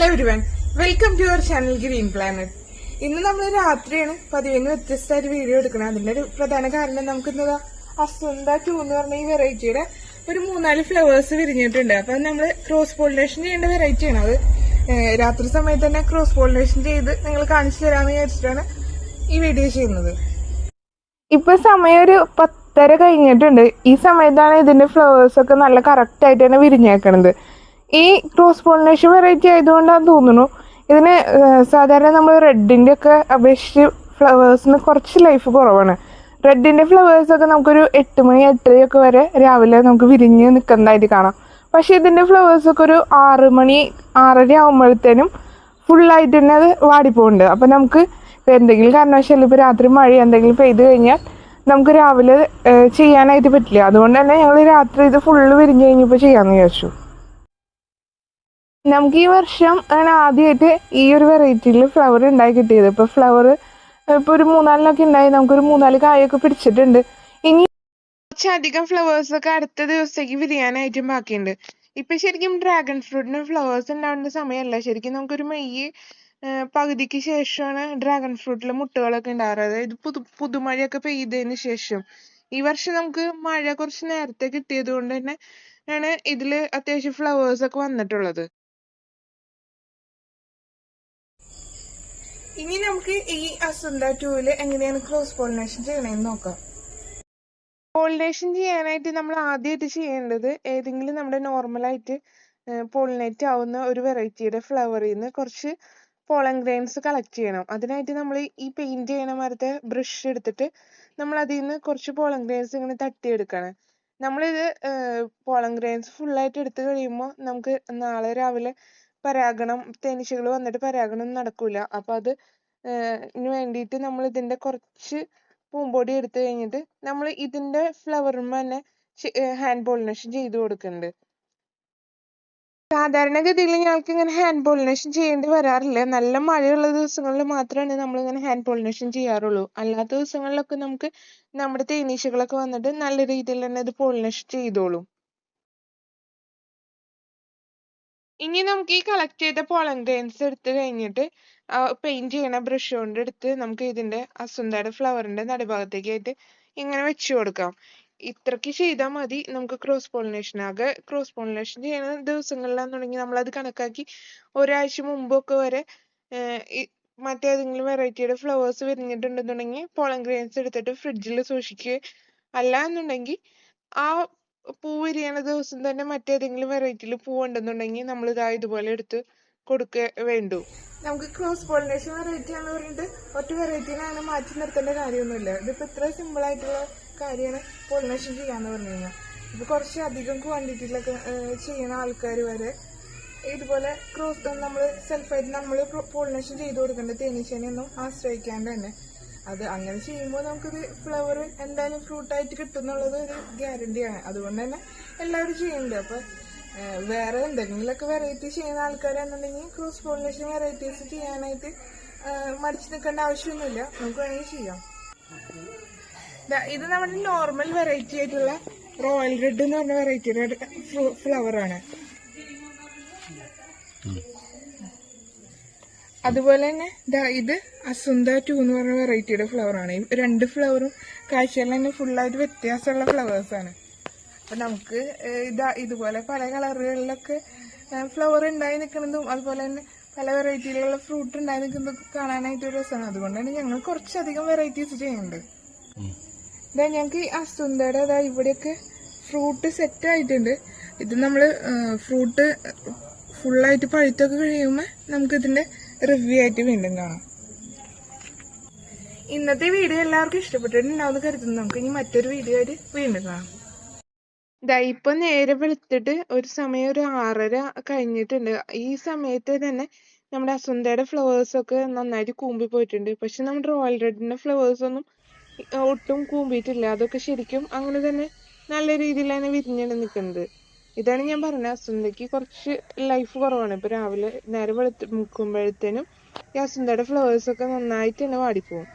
Hello everyone welcome to our channel green planet ഇന്ന് നമ്മൾ രാത്രിയാണ്. പതിവിന് വ്യത്യസ്തമായിട്ട് വീഡിയോ എടുക്കണം അതിന്റെ ഒരു പ്രധാന കാരണം നമുക്ക് ഇന്ന് അസുന്ദ ടു എന്ന് പറഞ്ഞ ഈ വെറൈറ്റിയുടെ ഒരു മൂന്നാൽ ഫ്ലവേഴ്സ് വിരിഞ്ഞിട്ടുണ്ട്. അപ്പൊ നമ്മൾ ക്രോസ് പോളിനേഷൻ ചെയ്യേണ്ട വെറൈറ്റിയാണ് അത്. രാത്രി സമയത്ത് തന്നെ ക്രോസ് പോളിനേഷൻ ചെയ്ത് നിങ്ങൾ കാണിച്ചു തരാമെന്ന് വിചാരിച്ചിട്ടാണ് ഈ വീഡിയോ ചെയ്യുന്നത്. ഇപ്പൊ സമയം ഒരു പത്തര കഴിഞ്ഞിട്ടുണ്ട്. ഈ സമയത്താണ് ഇതിന്റെ ഫ്ലവേഴ്സ് ഒക്കെ നല്ല കറക്റ്റ് ആയിട്ട് തന്നെ വിരിഞ്ഞേക്കണത്. ഈ ക്രോസ് പോളിനേഷൻ വെറൈറ്റി ആയതുകൊണ്ടാണ് തോന്നുന്നു. ഇതിന് സാധാരണ നമ്മൾ റെഡിന്റെ ഒക്കെ അപേക്ഷിച്ച് ഫ്ലവേഴ്സിന് കുറച്ച് ലൈഫ് കുറവാണ്. റെഡിന്റെ ഫ്ലവേഴ്സൊക്കെ നമുക്കൊരു എട്ട് മണി എട്ടരയൊക്കെ വരെ രാവിലെ നമുക്ക് വിരിഞ്ഞ് നിൽക്കുന്നതായിട്ട് കാണാം. പക്ഷേ ഇതിന്റെ ഫ്ലവേഴ്സൊക്കെ ഒരു ആറ് മണി ആറര ആകുമ്പോഴത്തേനും ഫുള്ളായിട്ട് തന്നെ അത് വാടിപ്പോകുന്നുണ്ട് അപ്പം നമുക്ക് എന്തെങ്കിലും കാരണവശാലും ഇപ്പോൾ രാത്രി മഴ എന്തെങ്കിലും പെയ്ത് കഴിഞ്ഞാൽ നമുക്ക് രാവിലെ ചെയ്യാനായിട്ട് പറ്റില്ല. അതുകൊണ്ട് തന്നെ ഞങ്ങൾ രാത്രി ഇത് ഫുള്ള് വിരിഞ്ഞ് കഴിഞ്ഞപ്പോൾ ചെയ്യാമെന്ന് വിചാരിച്ചു. നമുക്ക് ഈ വർഷം ആണ് ആദ്യമായിട്ട് ഈ ഒരു വെറൈറ്റിയിൽ ഫ്ലവർ ഉണ്ടായി കിട്ടിയത്. ഇപ്പൊ ഫ്ലവർ ഇപ്പൊ ഒരു മൂന്നാലിനൊക്കെ ഉണ്ടായി. നമുക്കൊരു മൂന്നാൽ കായൊക്കെ പിടിച്ചിട്ടുണ്ട്. ഇനി കുറച്ചധികം ഫ്ലവേഴ്സ് ഒക്കെ അടുത്ത ദിവസത്തേക്ക് വിരിയാനായിട്ടും ബാക്കിയുണ്ട്. ഇപ്പൊ ശരിക്കും ഡ്രാഗൺ ഫ്രൂട്ടിന് ഫ്ലവേഴ്സ് ഉണ്ടാവേണ്ട സമയമല്ല. ശരിക്കും നമുക്കൊരു മെയ് ഏഹ് പകുതിക്ക് ശേഷമാണ് ഡ്രാഗൺ ഫ്രൂട്ടിൽ മുട്ടുകളൊക്കെ ഉണ്ടാകാറ് അതായത് പുതു പുതുമഴയൊക്കെ പെയ്തതിന് ശേഷം. ഈ വർഷം നമുക്ക് മഴ കുറച്ച് നേരത്തെ കിട്ടിയത് കൊണ്ട് തന്നെ ആണ് ഇതിൽ അത്യാവശ്യം ഫ്ലവേഴ്സ് ഒക്കെ വന്നിട്ടുള്ളത്. ഇനി നമുക്ക് ഈ അസുന്ദ ടൂവിൽ എങ്ങനെയാണ് ക്രോസ് പോളിനേഷൻ ചെയ്യണേന്ന് നോക്കാം. പോളിനേഷൻ ചെയ്യാനായിട്ട് നമ്മൾ ആദ്യമായിട്ട് ചെയ്യേണ്ടത് ഏതെങ്കിലും നമ്മുടെ നോർമലായിട്ട് പോളിനേറ്റ് ആവുന്ന ഒരു വെറൈറ്റിയുടെ ഫ്ലവറിൽ നിന്ന് കുറച്ച് പോളൻ ഗ്രെയിൻസ് കളക്ട് ചെയ്യണം. അതിനായിട്ട് നമ്മൾ ഈ പെയിന്റ് ചെയ്യണ മരത്തെ ബ്രഷ് എടുത്തിട്ട് നമ്മൾ അതിൽ നിന്ന് കുറച്ച് പോളൻ ഗ്രെയിൻസ് ഇങ്ങനെ തട്ടിയെടുക്കണം. നമ്മളിത് പോളൻ ഗ്രെയിൻസ് ഫുള്ളായിട്ട് എടുത്തു കഴിയുമ്പോൾ നമുക്ക് നാളെ രാവിലെ പരാഗണം തേനീച്ചകൾ വന്നിട്ട് പരാഗണം നടക്കൂല. അപ്പൊ അത് ഏർ വേണ്ടിയിട്ട് നമ്മൾ ഇതിന്റെ കുറച്ച് പൂമ്പൊടി എടുത്ത് കഴിഞ്ഞിട്ട് നമ്മൾ ഇതിന്റെ തന്നെ ഹാൻഡ് പോളിനേഷൻ ചെയ്ത് കൊടുക്കുന്നുണ്ട് സാധാരണഗതിയിൽ ഞങ്ങൾക്ക് ഇങ്ങനെ ഹാൻഡ് പോളിനേഷൻ ചെയ്യേണ്ടി വരാറില്ല. നല്ല മഴയുള്ള ദിവസങ്ങളിൽ നമ്മൾ ഇങ്ങനെ ഹാൻഡ് പോളിനേഷൻ ചെയ്യാറുള്ളൂ. അല്ലാത്ത ദിവസങ്ങളിലൊക്കെ നമുക്ക് നമ്മുടെ തേനീച്ചകളൊക്കെ വന്നിട്ട് നല്ല രീതിയിൽ തന്നെ ഇത് പോളിനേഷൻ ചെയ്തോളും. ഇനി നമുക്ക് ഈ കളക്ട് ചെയ്ത പോളൻ grains എടുത്ത് കഴിഞ്ഞിട്ട് പെയിന്റ് ചെയ്യണ ബ്രഷ് കൊണ്ട് എടുത്ത് നമുക്ക് ഇതിന്റെ അസുന്ദയുടെ ഫ്ലവറിന്റെ നടുഭാഗത്തേക്കായിട്ട് ഇങ്ങനെ വെച്ചു കൊടുക്കാം. ഇത്രക്ക് ചെയ്താൽ മതി. നമുക്ക് ക്രോസ് പോളിനേഷൻ ആകെ പോളിനേഷൻ ചെയ്യുന്ന ദിവസങ്ങളിലാണെന്നുണ്ടെങ്കിൽ നമ്മൾ അത് കണക്കാക്കി ഒരാഴ്ച മുമ്പൊക്കെ വരെ ഏർ ഈ മറ്റേതെങ്കിലും വെറൈറ്റിയുടെ ഫ്ലവേഴ്സ് വിരിഞ്ഞിട്ടുണ്ടെന്നുണ്ടെങ്കിൽ പോളൻ ഗ്രെയിൻസ് എടുത്തിട്ട് ഫ്രിഡ്ജിൽ സൂക്ഷിക്കുക അല്ല എന്നുണ്ടെങ്കിൽ ആ പൂ വിരിയണ ദിവസം തന്നെ മറ്റേതെങ്കിലും വെറൈറ്റിയിൽ പൂ ഉണ്ടെന്നുണ്ടെങ്കിൽ നമ്മൾ ഇതാ ഇതുപോലെ എടുത്ത് കൊടുക്കേ വേണ്ടു. നമുക്ക് ക്രോസ് പോളിനേഷൻ വെറൈറ്റി എന്ന് പറഞ്ഞിട്ട് ഒറ്റ വെറൈറ്റിയിലാണ് മാറ്റി നിർത്തേണ്ട കാര്യമൊന്നുമില്ല. ഇതിപ്പോ ഇത്ര സിമ്പിൾ ആയിട്ടുള്ള കാര്യമാണ് പോളിനേഷൻ ചെയ്യാന്ന് പറഞ്ഞു കഴിഞ്ഞാൽ ഇപ്പൊ കുറച്ച് അധികം ക്വാണ്ടിറ്റിയിലൊക്കെ ചെയ്യുന്ന ആൾക്കാർ വരെ ഇതുപോലെ ക്രോസ് നമ്മൾ സെൽഫായിട്ട് നമ്മൾ പോളിനേഷൻ ചെയ്ത് കൊടുക്കേണ്ട തേനീച്ചനെയൊന്നും ആശ്രയിക്കാണ്ട് തന്നെ. അത് അങ്ങനെ ചെയ്യുമ്പോൾ നമുക്കൊരു ഫ്ലവർ എന്തായാലും ഫ്രൂട്ട് ആയിട്ട് കിട്ടും എന്നുള്ളത് ഒരു ഗ്യാരണ്ടിയാണ് അതുകൊണ്ട് തന്നെ എല്ലാവരും ചെയ്യുന്നുണ്ട്. അപ്പൊ വേറെ എന്തെങ്കിലുമൊക്കെ വെറൈറ്റി ചെയ്യുന്ന ആൾക്കാരാണെന്നുണ്ടെങ്കിൽ ക്രോസ് പോളിനേഷൻ വെറൈറ്റീസ് ചെയ്യാനായിട്ട് മടിച്ചു നിൽക്കേണ്ട ആവശ്യമൊന്നുമില്ല. നമുക്ക് വേണമെങ്കിൽ ചെയ്യാം. ഇത് നമ്മുടെ നോർമൽ വെറൈറ്റി ആയിട്ടുള്ള റോയൽ റെഡ് എന്ന് പറഞ്ഞ വെറൈറ്റിയുടെ ഫ്ലവർ ആണ്. അതുപോലെ തന്നെ ഇതാ ഇത് അസുന്ത ടു എന്ന് പറഞ്ഞ വെറൈറ്റിയുടെ ഫ്ലവറാണ് ഈ രണ്ട് ഫ്ലവറും കാഴ്ചയിൽ തന്നെ ഫുള്ളായിട്ട് വ്യത്യാസമുള്ള ഫ്ലവേഴ്സ് ആണ്. അപ്പൊ നമുക്ക് ഇതാ ഇതുപോലെ പല കളറുകളിലൊക്കെ ഫ്ലവർ ഉണ്ടായി നിൽക്കുന്നതും അതുപോലെ തന്നെ പല വെറൈറ്റിയിലുള്ള ഫ്രൂട്ട് ഉണ്ടായി നിൽക്കുന്നതൊക്കെ കാണാനായിട്ട് ഒരു രസമാണ്. അതുകൊണ്ടാണ് ഞങ്ങൾ കുറച്ചധികം വെറൈറ്റീസ് ചെയ്യുന്നുണ്ട്. ഇതാ ഞങ്ങൾക്ക് ഈ അസുന്തയുടെ അതാ ഇവിടെയൊക്കെ ഫ്രൂട്ട് സെറ്റ് ആയിട്ടുണ്ട്. ഇത് നമ്മൾ ഫ്രൂട്ട് ഫുള്ളായിട്ട് പഴുത്തൊക്കെ കഴിയുമ്പോൾ നമുക്ക് ഇതിന്റെ റിവ്യൂ ആയിട്ട് വീണ്ടും കാണാം. ഇന്നത്തെ വീഡിയോ എല്ലാവർക്കും ഇഷ്ടപ്പെട്ടിട്ടുണ്ടാവുമെന്ന് കരുതുന്നു. നമുക്ക് ഇനി മറ്റൊരു വീഡിയോ ആയിട്ട് വീണ്ടും കാണാം. ദാ ഇപ്പൊ നേരെ വെളുത്തിട്ട് ഒരു സമയം ഒരു ആറര കഴിഞ്ഞിട്ടുണ്ട്. ഈ സമയത്ത് തന്നെ നമ്മുടെ അസുന്ധയുടെ ഫ്ലവേഴ്സ് ഒക്കെ നന്നായിട്ട് കൂമ്പി പോയിട്ടുണ്ട്. പക്ഷെ നമ്മുടെ റോയൽ റെഡിന്റെ ഫ്ലവേഴ്സ് ഒന്നും ഒട്ടും കൂമ്പിയിട്ടില്ല. അതൊക്കെ ശരിക്കും അങ്ങനെ തന്നെ നല്ല രീതിയിൽ തന്നെ വിരിഞ്ഞാണ് നിൽക്കുന്നത് ഇതാണ് ഞാൻ പറഞ്ഞത് അസുന്ദയ്ക്ക് കുറച്ച് ലൈഫ് കുറവാണ്. ഇപ്പൊ രാവിലെ നേരെ വെളുത്ത് മുക്കുമ്പോഴത്തേനും ഈ അസുന്ദയുടെ ഫ്ലവേഴ്സ് ഒക്കെ നന്നായിട്ട് തന്നെ വാടിപ്പോവും.